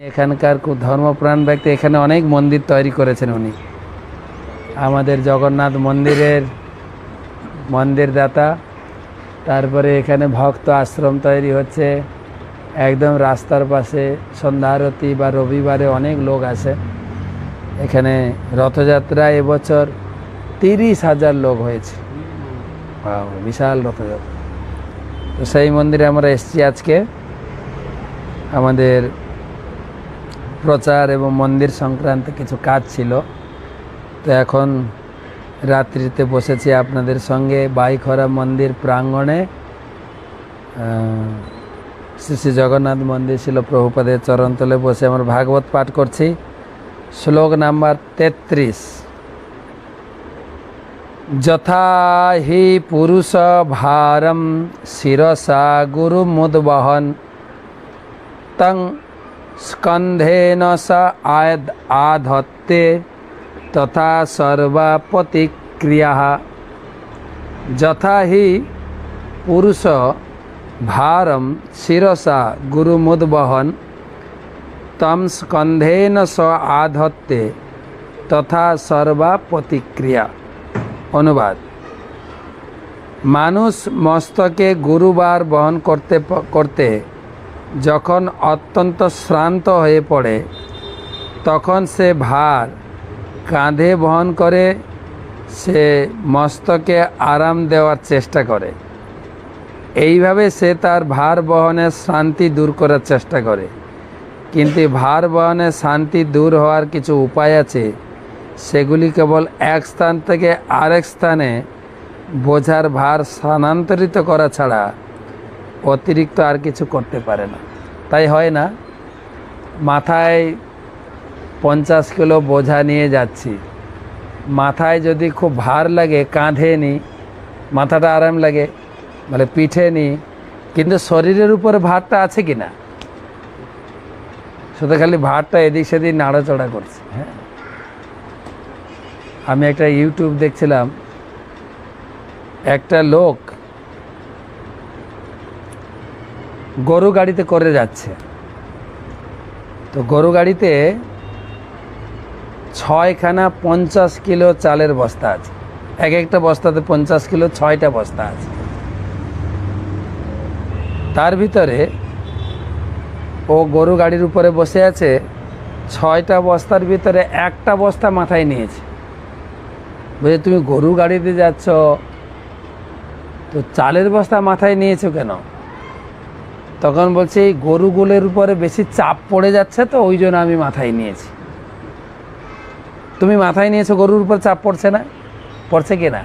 এখানকার ধর্মপ্রাণ ব্যক্তি এখানে অনেক মন্দির তৈরি করেছেন উনি। আমাদের জগন্নাথ মন্দিরের মন্দির দাতা তারপরে এখানে ভক্ত আশ্রম তৈরি হচ্ছে। একদম রাস্তার পাশে সন্ধ্যা আরতি বা রবিবারে অনেক লোক আসে। এখানে রথযাত্রা এবছর তিরিশ হাজার লোক হয়েছে। বিশাল রথযাত্রা। তো সেই মন্দিরে আমরা এসেছি আজকে। আমাদের প্রচার এবং মন্দির সংক্রান্ত কিছু কাজ ছিল। তো এখন রাত্রিতে বসেছি আপনাদের সঙ্গে বাইখরা মন্দির প্রাঙ্গণে। শ্রী শ্রী জগন্নাথ মন্দির ছিল প্রভুপাদের চরণতলে বসে আমরা ভাগবত পাঠ করছি। শ্লোক নাম্বার তেত্রিশ। যথা হি পুরুষ ভারম শিরসা গুরু মুদবহন তং স্কন্ধেন স আদ আধত্তে তথা সর্বাপতিক্রিয়া যথা হি পুরুষ ভারম শিরসা গুরুমুদ্বহন। তম স্কন্ধেন স আধত্তে তথা সর্বাপতিক্রিয়া অনুবাদ। মানুষ মস্তকে গুরুবার বহন করতে করতে যখন অত্যন্ত শ্রান্ত হয়ে পড়ে, তখন সে ভার, কাঁধে বহন করে সে মস্তকে আরাম দেওয়ার চেষ্টা করে। এইভাবে সে তার ভার বহনের শান্তি দূর করার চেষ্টা করে। কিন্তু ভার বহনের শান্তি দূর হওয়ার কিছু উপায় আছে, সেগুলি কেবল এক স্থান থেকে আরেক স্থানে বোঝার ভার স্থানান্তরিত করা ছাড়া অতিরিক্ত আর কিছু করতে পারে না। তাই হয় না, মাথায় পঞ্চাশ কিলো বোঝা নিয়ে যাচ্ছি। মাথায় যদি খুব ভার লাগে, কাঁধে নিই মাথাটা আরাম লাগে মানে পিঠে নিই কিন্তু শরীরের উপরে ভারটা আছে কি না? শুধু খালি ভারটা এদিক সেদিক নাড়াচড়া করছে হ্যাঁ। আমি একটা ইউটিউব দেখছিলাম, একটা লোক গরু গাড়িতে করে যাচ্ছে। তো গরু গাড়িতে ছয়খানা পঞ্চাশ কিলো চালের বস্তা আছে। এক একটা বস্তাতে পঞ্চাশ কিলো, ছয়টা বস্তা আছে। তার ভিতরে ও গরু গাড়ির উপরে বসে আছে, ছয়টা বস্তার ভিতরে একটা বস্তা মাথায় নিয়েছে। বলছে, তুমি গরু গাড়িতে যাচ্ছ, তো চালের বস্তা মাথায় নিয়েছো কেন? তখন বলছে, এই গরুগুলোর উপরে বেশি চাপ পড়ে যাচ্ছে তো, ওই জন্য আমি মাথায় নিয়েছি। তুমি মাথায় নিয়েছো গরুর উপর চাপ পড়ছে না? পড়ছে কি না?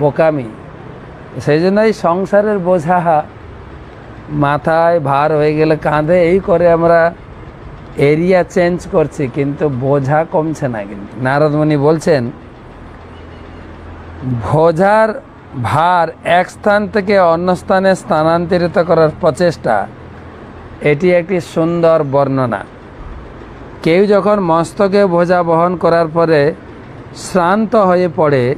বোকামি। সেই জন্যই সংসারের বোঝা মাথায় ভার হয়ে গেলে কাঁধে, এই করে আমরা এরিয়া চেঞ্জ করছি, কিন্তু বোঝা কমছে না কিন্তু। নারদমণি বলছেন, বোঝার ভার এক স্থান থেকে অন্য স্থানে স্থানান্তরিত করার প্রচেষ্টা। এটি একটি সুন্দর বর্ণনা। কেউ যখন মস্তকে বোঝা বহন করার পরে শ্রান্ত হয়ে পড়ে,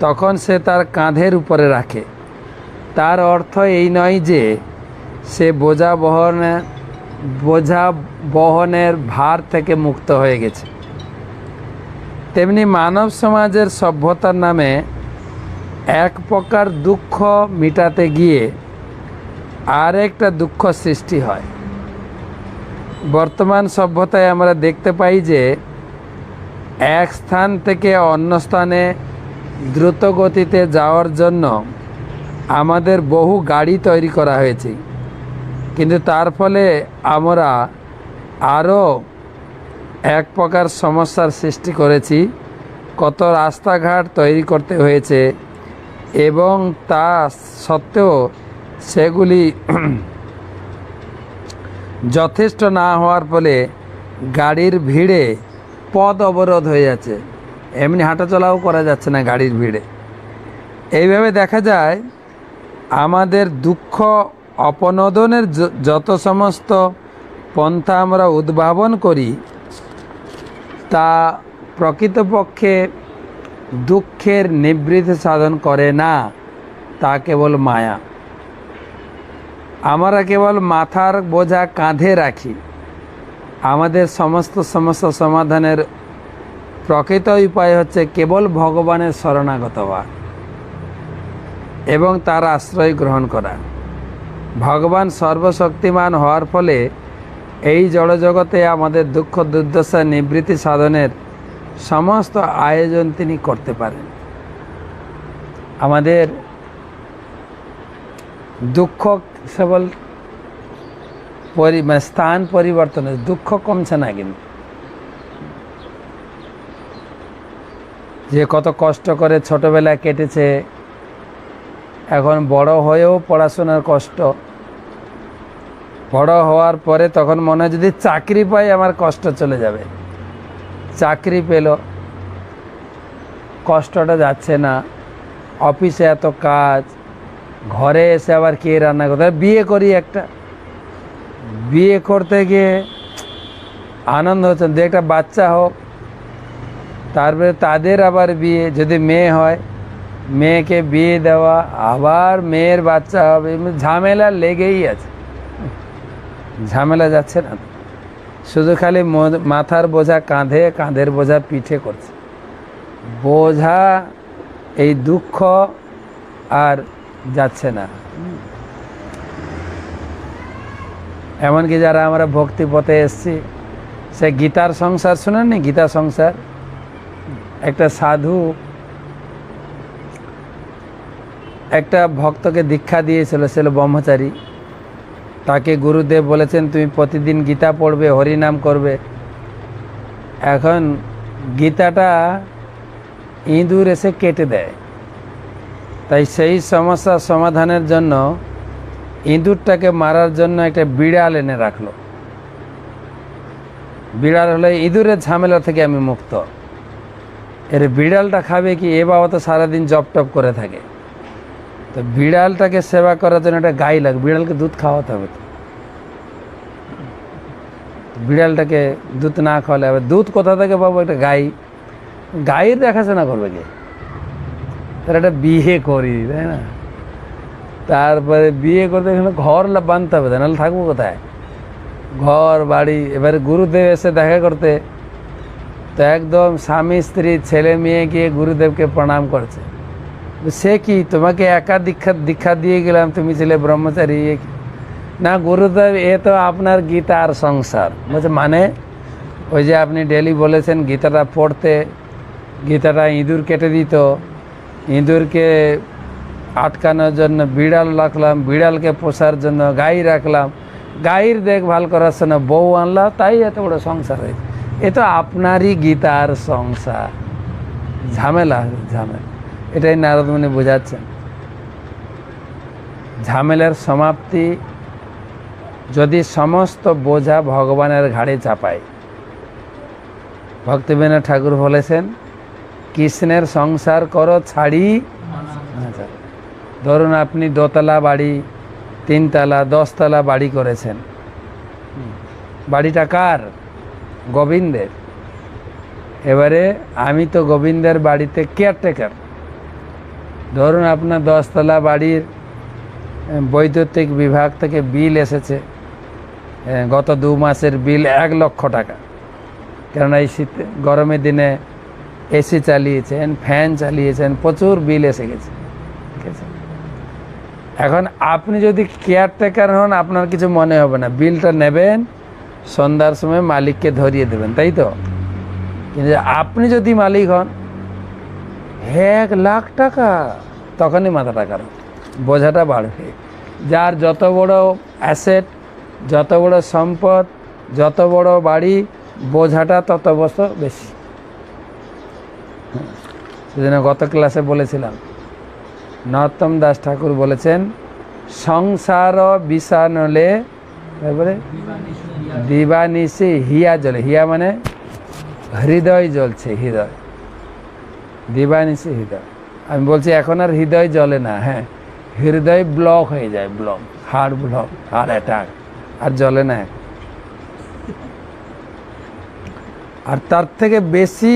তখন সে তার কাঁধের উপরে রাখে। তার অর্থ এই নয় যে সে বোঝা বহনে, বোঝা বহনের ভার থেকে মুক্ত হয়ে গেছে। তেমনি মানব সমাজের সভ্যতার নামে এক প্রকার দুঃখ মিটাতে গিয়ে আর একটা দুঃখ সৃষ্টি হয়। বর্তমান সভ্যতায় আমরা দেখতে পাই যে এক স্থান থেকে অন্য স্থানে দ্রুত গতিতে যাওয়ার জন্য আমাদের বহু গাড়ি তৈরি করা হয়েছে। কিন্তু তার ফলে আমরা আরও এক প্রকার সমস্যার সৃষ্টি করেছি। কত রাস্তাঘাট তৈরি করতে হয়েছে এবং তা সত্ত্বেও সেগুলি যথেষ্ট না হওয়ার ফলে গাড়ির ভিড়ে পথ অবরোধ হয়ে যাচ্ছে। এমনি হাঁটাচলাও করা যাচ্ছে না গাড়ির ভিড়ে। এইভাবে দেখা যায়, আমাদের দুঃখ অপনোদনের যত সমস্ত পন্থা আমরা উদ্ভাবন করি, তা প্রকৃতপক্ষে দুঃখের নিবৃত্তি সাধন করে না, তা কেবল মায়া। আমরা কেবল মাথার বোঝা কাঁধে রাখি। আমাদের সমস্ত সমস্যা সমাধানের প্রকৃত উপায় হচ্ছে কেবল ভগবানের শরণাগত হওয়া এবং তার আশ্রয় গ্রহণ করা। ভগবান সর্বশক্তিমান হওয়ার ফলে এই জড়জগতে আমাদের দুঃখ দুর্দশা নিবৃত্তি সাধনের সমস্ত আয়োজন তিনি করতে পারেন। আমাদের দুঃখ কেবল পরি মানে স্থান পরিবর্তন হয়েছে। দুঃখ কমছে না কিন্তু। যে কত কষ্ট করে ছোটবেলায় কেটেছে, এখন বড় হয়েও পড়াশোনার কষ্ট। বড় হওয়ার পরে তখন মনে হয় যদি চাকরি পাই আমার কষ্ট চলে যাবে। চাকরি পেল। কষ্টটা যাচ্ছে না। অফিসে এত কাজ। ঘরে এসে আবার কে রান্না করতে? বিয়ে করি একটা। বিয়ে করতে গিয়ে আনন্দ হচ্ছে দু একটা বাচ্চা হোক, তারপরে তাদের আবার বিয়ে। যদি মেয়ে হয়, মেয়েকে বিয়ে দেওয়া, আবার মেয়ের বাচ্চা হবে। ঝামেলা লেগেই আছে। ঝামেলা যাচ্ছে না। শুধু খালি মাথার বোঝা কাঁধে, কাঁধের বোঝা পিঠে করছে। বোঝা এই দুঃখ আর যাচ্ছে না। এমনকি যারা আমরা ভক্তি পথে এসছি, সে গীতার সংসার শুনেননি গীতা সংসার? একটা সাধু একটা ভক্তকে দীক্ষা দিয়েছিল ছিল ব্রহ্মচারী। তাকে গুরুদেব বলেছেন, তুমি প্রতিদিন গীতা পড়বে, হরিনাম করবে। এখন গীতাটা ইঁদুর এসে কেটে দেয়। তাই সেই সমস্যার সমাধানের জন্য ইঁদুরটাকে মারার জন্য একটা বিড়াল এনে রাখল। বিড়াল হলে ইঁদুরের ঝামেলা থেকে আমি মুক্ত। এর বিড়ালটা খাবে কি? এ বাবা তো সারাদিন জপ টপ করে থাকে। তো বিড়ালটাকে সেবা করার জন্য একটা গাই লাগে, বিড়ালকে দুধ খাওয়াতে হবে তো। বিড়ালটাকে দুধ না খাওয়ালে হবে দুধ কোথা থেকে পাবো একটা গাই? গাইয়ের দেখাশোনা করবে কে? তার একটা বিয়ে করি, তাই না? তারপরে বিয়ে করতে গেলে ঘর বাঁধতে হবে নাহলে থাকব কোথায়? ঘর, বাড়ি, এবারে গুরুদেব এসে দেখা করতে। তো একদম স্বামী, স্ত্রী, ছেলে, মেয়ে গিয়ে গুরুদেবকে প্রণাম করছে। সে কি? তোমাকে একা দীক্ষা দীক্ষা দিয়ে গেলাম, তুমি ছিলে ব্রহ্মচারী। না, গুরুদেব, এ তো আপনার গীতার সংসার। বলছে মানে ওই যে আপনি ডেলি বলেছেন, গীতাটা পড়তে, গীতাটা ইঁদুর কেটে দিত। ইঁদুরকে আটকানোর জন্য বিড়াল রাখলাম, বিড়ালকে পোষার জন্য গাই রাখলাম। গাইর দেখভাল করার জন্য বউ আনলাম, তাই এত বড় সংসার হয়েছে। এ তো আপনারই গীতার সংসার। ঝামেলা ঝামেলা। এটাই নারদমণি বোঝাচ্ছেন। ঝামেলার সমাপ্তি যদি সমস্ত বোঝা ভগবানের ঘাড়ে চাপায়। ভক্তিবিনোদ ঠাকুর বলেছেন, কৃষ্ণের সংসার করো ছাড়ি। ধরুন আপনি দোতলা বাড়ি, তিনতলা, দশতলা বাড়ি করেছেন। বাড়িটা কার? গোবিন্দের। এবারে আমি তো গোবিন্দের বাড়িতে কেয়ারটেকার ধরুন আপনার দশতলা বাড়ির বৈদ্যুতিক বিভাগ থেকে বিল এসেছে গত দু মাসের বিল এক লক্ষ টাকা। কেননা এই শীত, গরমের দিনে এসি চালিয়েছেন ফ্যান চালিয়েছেন, প্রচুর বিল এসে গেছে। ঠিক আছে? এখন আপনি যদি কেয়ারটেকার হন, আপনার কিছু মনে হবে না। বিলটা নেবেন, সন্ধ্যার সময় মালিককে ধরিয়ে দেবেন, তাই তো? কিন্তু আপনি যদি মালিক হন এক লাখ টাকা। তখনই মাথা টাকার বোঝাটা বাড়বে। যার যত বড় অ্যাসেট যত বড় সম্পদ, যত বড় বাড়ি, বোঝাটা তত বছর বেশি। সেদিন গত ক্লাসে বলেছিলাম নরোত্তম দাস ঠাকুর বলেছেন, সংসার বিষানলে, তারপরে দিবানিশি হিয়া জ্বলে। হিয়া মানে হৃদয় জ্বলছে, হৃদয়। দিবানিশি হৃদয়। আমি বলছি, এখন আর হৃদয় জ্বলে না হ্যাঁ। হৃদয় ব্লক হয়ে যায় block heart block heart attack আর জ্বলে না। আর তার থেকে বেশি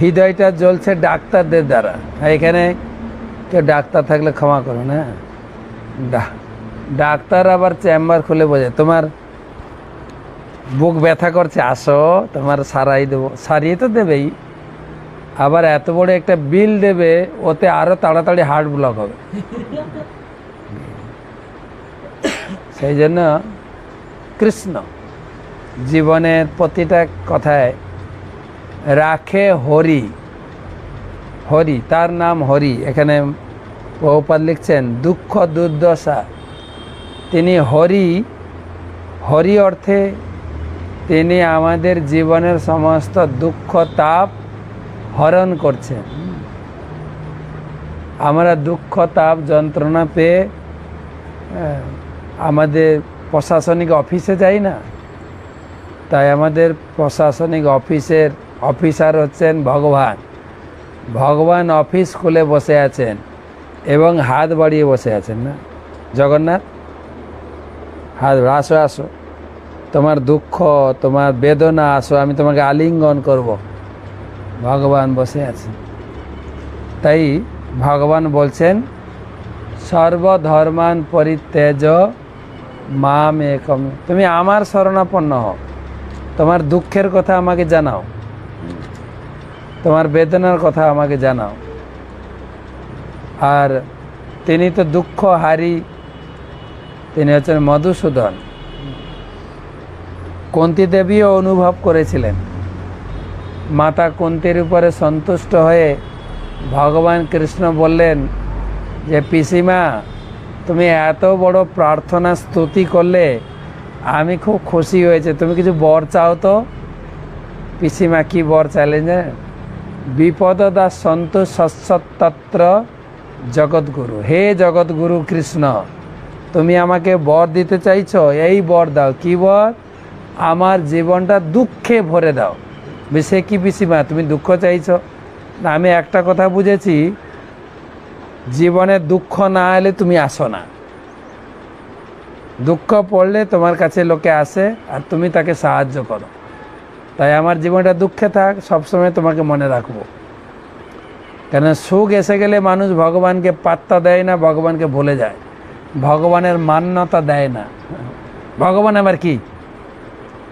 হৃদয়টা জ্বলছে ডাক্তারদের দ্বারা। আর এখানে কেউ ডাক্তার থাকলে ক্ষমা করো না ডা, ডাক্তার আবার চেম্বার খুলে বোঝে, তোমার বুক ব্যথা করছে, আসো, তোমার সারাই দেবো। সারিয়ে তো দেবেই। আবার এত বড় একটা বিল দেবে, ওতে আরও তাড়াতাড়ি হার্ট ব্লক হবে। সেই জন্য কৃষ্ণ জীবনের প্রতিটা কথায় রাখে হরি। হরি, তার নাম হরি। এখানে বহুপাত লিখছেন, দুঃখ দুর্দশা। তিনি হরি হরি অর্থে তিনি আমাদের জীবনের সমস্ত দুঃখ, তাপ হরণ করছেন আমরা দুঃখ, তাপ, যন্ত্রণা পেয়ে আমাদের প্রশাসনিক অফিসে যাই না। তাই আমাদের প্রশাসনিক অফিসের অফিসার হচ্ছেন ভগবান। ভগবান অফিস খুলে বসে আছেন এবং হাত বাড়িয়ে বসে আছেন না? জগন্নাথ, হাত, আসো আসো। তোমার দুঃখ, তোমার বেদনা, আসো, আমি তোমাকে আলিঙ্গন করব। ভগবান বসে আছেন। তাই ভগবান বলছেন, সর্বধর্মান পরিত্যাজ মাম একম তুমি আমার শরণাপন্ন হও। তোমার দুঃখের কথা আমাকে জানাও। তোমার বেদনার কথা আমাকে জানাও। আর তিনি তো দুঃখ হারি তিনি হচ্ছেন মধুসূদন। কুন্তি দেবীও অনুভব করেছিলেন। মাতা কুন্তির উপরে সন্তুষ্ট হয়ে ভগবান কৃষ্ণ বললেন, যে পিসিমা, তুমি এত বড় প্রার্থনা, স্তুতি করলে আমি খুব খুশি হয়েছে। তুমি কিছু বর চাও তো? পিসিমা কি বর চাইলেন যে বিপদ দাস সন্তু সৎসত্তত্র জগৎগুরু হে জগৎগুরু কৃষ্ণ, তুমি আমাকে বর দিতে চাইছো? এই বর দাও। কি বর? আমার জীবনটা দুঃখে ভরে দাও। সে কি পিসিমা তুমি দুঃখ চাইছ? না, আমি একটা কথা বুঝেছি, জীবনে দুঃখ না এলে তুমি আসো না। দুঃখ পড়লে তোমার কাছে লোকে আসে আর তুমি তাকে সাহায্য করো। তাই আমার জীবনটা দুঃখে থাক, সবসময় তোমাকে মনে রাখব। কেন সুখ এসে গেলে মানুষ ভগবানকে পাত্তা দেয় না, ভগবানকে ভুলে যায়। ভগবানের মান্যতা দেয় না। ভগবান আমার কি?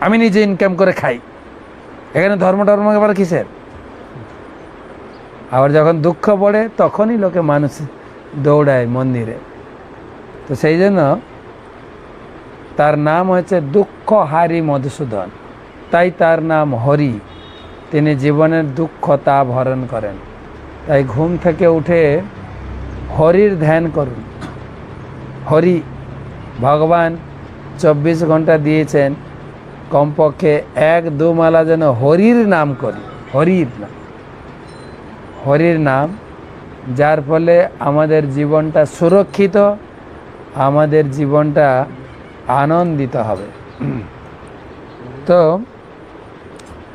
আমি নিজে ইনকাম করে খাই। এখানে ধর্ম টর্ম আবার কিসের? আবার যখন দুঃখ পড়ে, তখনই লোকে মানুষ দৌড়ায় মন্দিরে। তো সেই জন্য তার নাম হচ্ছে দুঃখ হারি মধুসূদন। তাই তার নাম হরি। তিনি জীবনের দুঃখ তাপ হরণ করেন। তাই ঘুম থেকে উঠে হরির ধ্যান করুন। হরি, ভগবান চব্বিশ ঘণ্টা দিয়েছেন কমপক্ষে এক দু মালা যেন হরির নাম করি, হরির নাম। হরির নাম, যার ফলে আমাদের জীবনটা সুরক্ষিত, আমাদের জীবনটা আনন্দিত হবে। তো,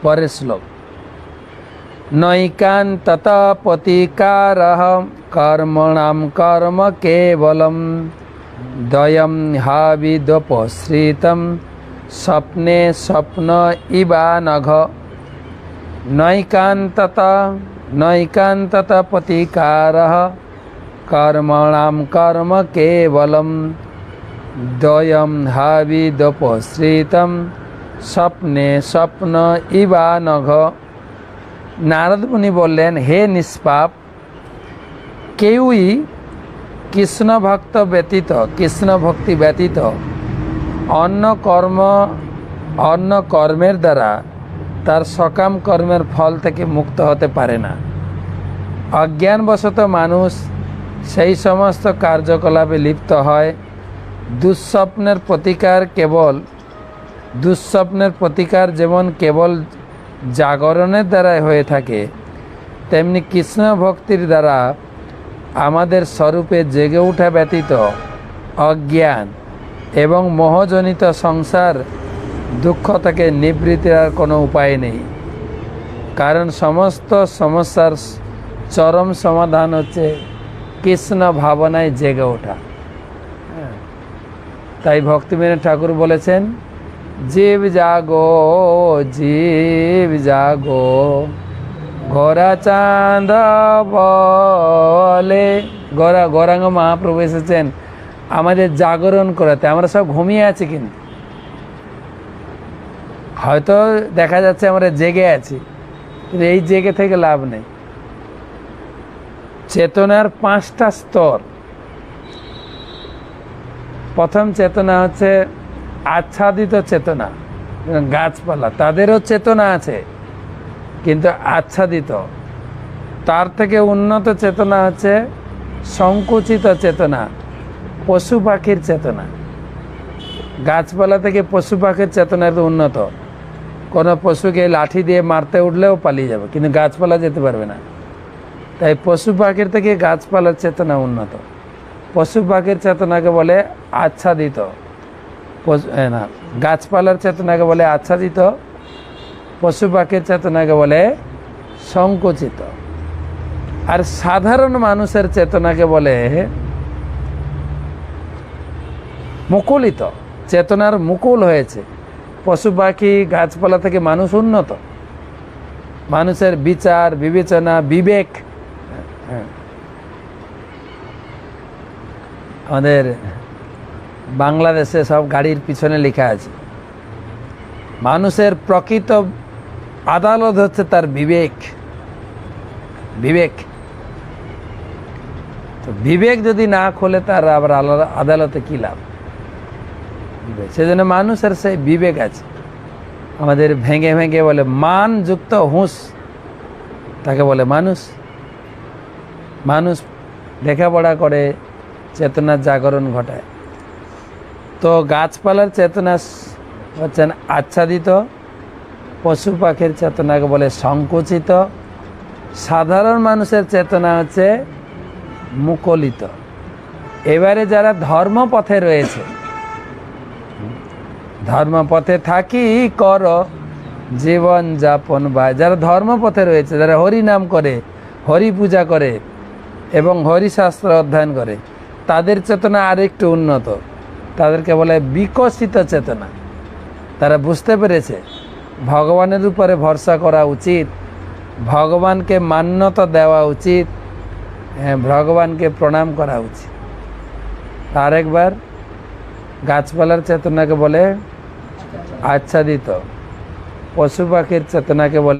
পরের শ্লোক। নৈকান্তত প্রতিকারহ কর্মণাম কর্ম কেবলম, দয়ম হাবিদোপশ্রিতম স্বপ্নে স্বপ্ন ইবা নঘ নৈকান্তত নৈকান্তত প্রতিকারः কর্মণাম কর্ম কেবলম দ্বয়ম হাবিদোপশ্রিতম স্বপ্নে স্বপ্ন ইবা নঘ নারদ মুনি বললেন হে নিষ্পাপ কেউই কৃষ্ণ ভক্ত ব্যতীত কৃষ্ণ ভক্তি ব্যতীত অন্য কর্ম, অন্য কর্মের দ্বারা তার সকাম কর্মের ফল থেকে মুক্ত হতে পারে না। অজ্ঞানবশত মানুষ সেই সমস্ত কার্যকলাপে লিপ্ত হয়। দুঃস্বপ্নের প্রতিকার কেবল, দুঃস্বপ্নের প্রতিকার যেমন কেবল জাগরণের দ্বারাই হয়ে থাকে, তেমনি কৃষ্ণ ভক্তির দ্বারা আমাদের স্বরূপে জেগে ওঠা ব্যতীত অজ্ঞান এবং মোহজনিত সংসার দুঃখ থেকে নিবৃত্তির আর কোনো উপায় নেই কারণ সমস্ত সমস্যার চরম সমাধান হচ্ছে কৃষ্ণ ভাবনায় জেগে ওঠা হ্যাঁ। তাই ভক্তিমেন ঠাকুর বলেছেন, জীব জাগো জীব জাগো ঘোরা চাঁদ বলে, গৌরা গৌরাঙ্গ মহাপ্রভু এসেছেন আমাদের জাগরণ করাতে, আমরা সব ঘুমিয়ে আছি কিন্তু। হয়তো দেখা যাচ্ছে আমরা জেগে আছি, কিন্তু এই জেগে থেকে লাভ নেই। চেতনার পাঁচটা স্তর। প্রথম চেতনা হচ্ছে আচ্ছাদিত চেতনা গাছপালা, তাদেরও চেতনা আছে, কিন্তু আচ্ছাদিত। তার থেকে উন্নত চেতনা হচ্ছে সংকুচিত চেতনা। পশু পাখির চেতনা। গাছপালা থেকে পশু পাখির চেতনা একটু উন্নত। কোনো পশুকে লাঠি দিয়ে মারতে উঠলেও পালিয়ে যাবে, কিন্তু গাছপালা যেতে পারবে না। তাই পশু পাখির থেকে গাছপালার চেতনা উন্নত। পশু পাখির চেতনাকে বলে আচ্ছাদিত। না, গাছপালার চেতনাকে বলে আচ্ছাদিত। পশু পাখির চেতনাকে বলে সংকুচিত। আর সাধারণ মানুষের চেতনাকে বলে মুকুলিত, চেতনার মুকুল হয়েছে। পশু, পাখি, গাছপালা থেকে মানুষ উন্নত। মানুষের বিচার, বিবেচনা, বিবেক হ্যাঁ। আমাদের বাংলাদেশে সব গাড়ির পিছনে লেখা আছে। মানুষের প্রকৃত আদালত হচ্ছে তার বিবেক। বিবেক। তো বিবেক যদি না খোলে তার আবার আদালতে কী লাভ? বিবেক। সেজন্য মানুষের সেই বিবেক আছে। আমাদের ভেঙে ভেঙে বলে মানযুক্ত হুঁশ। তাকে বলে মানুষ। মানুষ লেখাপড়া করে, চেতনার জাগরণ ঘটায়। তো গাছপালার চেতনা হচ্ছেন আচ্ছাদিত, পশু পাখির চেতনাকে বলে সংকুচিত। সাধারণ মানুষের চেতনা হচ্ছে মুকলিত। এবারে যারা ধর্মপথে রয়েছে ধর্মপথে থাকি কর জীবন যাপন বা যারা ধর্মপথে রয়েছে যারা হরি নাম করে হরি পূজা করে এবং হরিশাস্ত্র অধ্যয়ন করে তাদের চেতনা আরেকটু উন্নত। তাদেরকে বলে বিকশিত চেতনা। তারা বুঝতে পেরেছে ভগবানের উপরে ভরসা করা উচিত ভগবানকে মান্যতা দেওয়া উচিত হ্যাঁ, ভগবানকে প্রণাম করা উচিত। আরেকবার গাছপালার চেতনাকে বলে আচ্ছাদিত। পশু পাখির চেতনাকে বলে